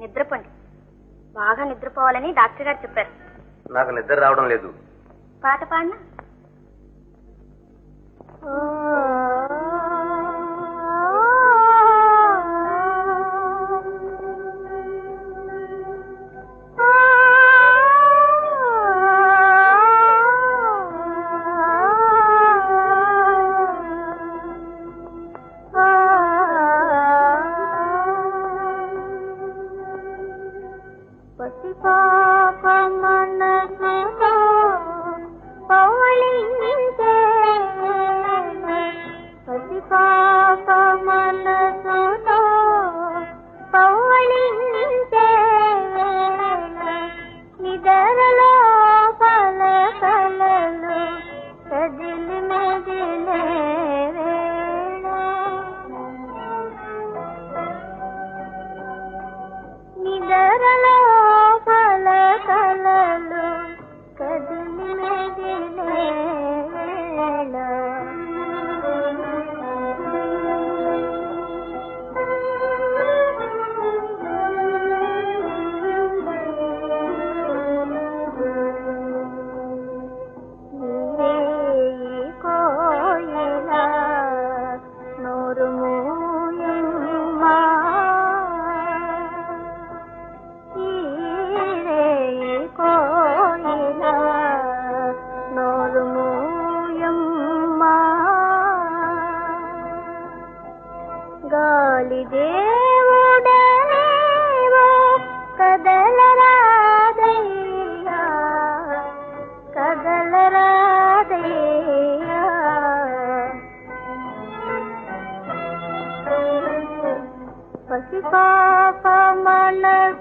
నిద్రపోండి. బాగా నిద్రపోవాలని డాక్టర్ గారు చెప్పారు. నాకు నిద్ర రావడం లేదు. పాట పాడినా? पापमन பாபமலர்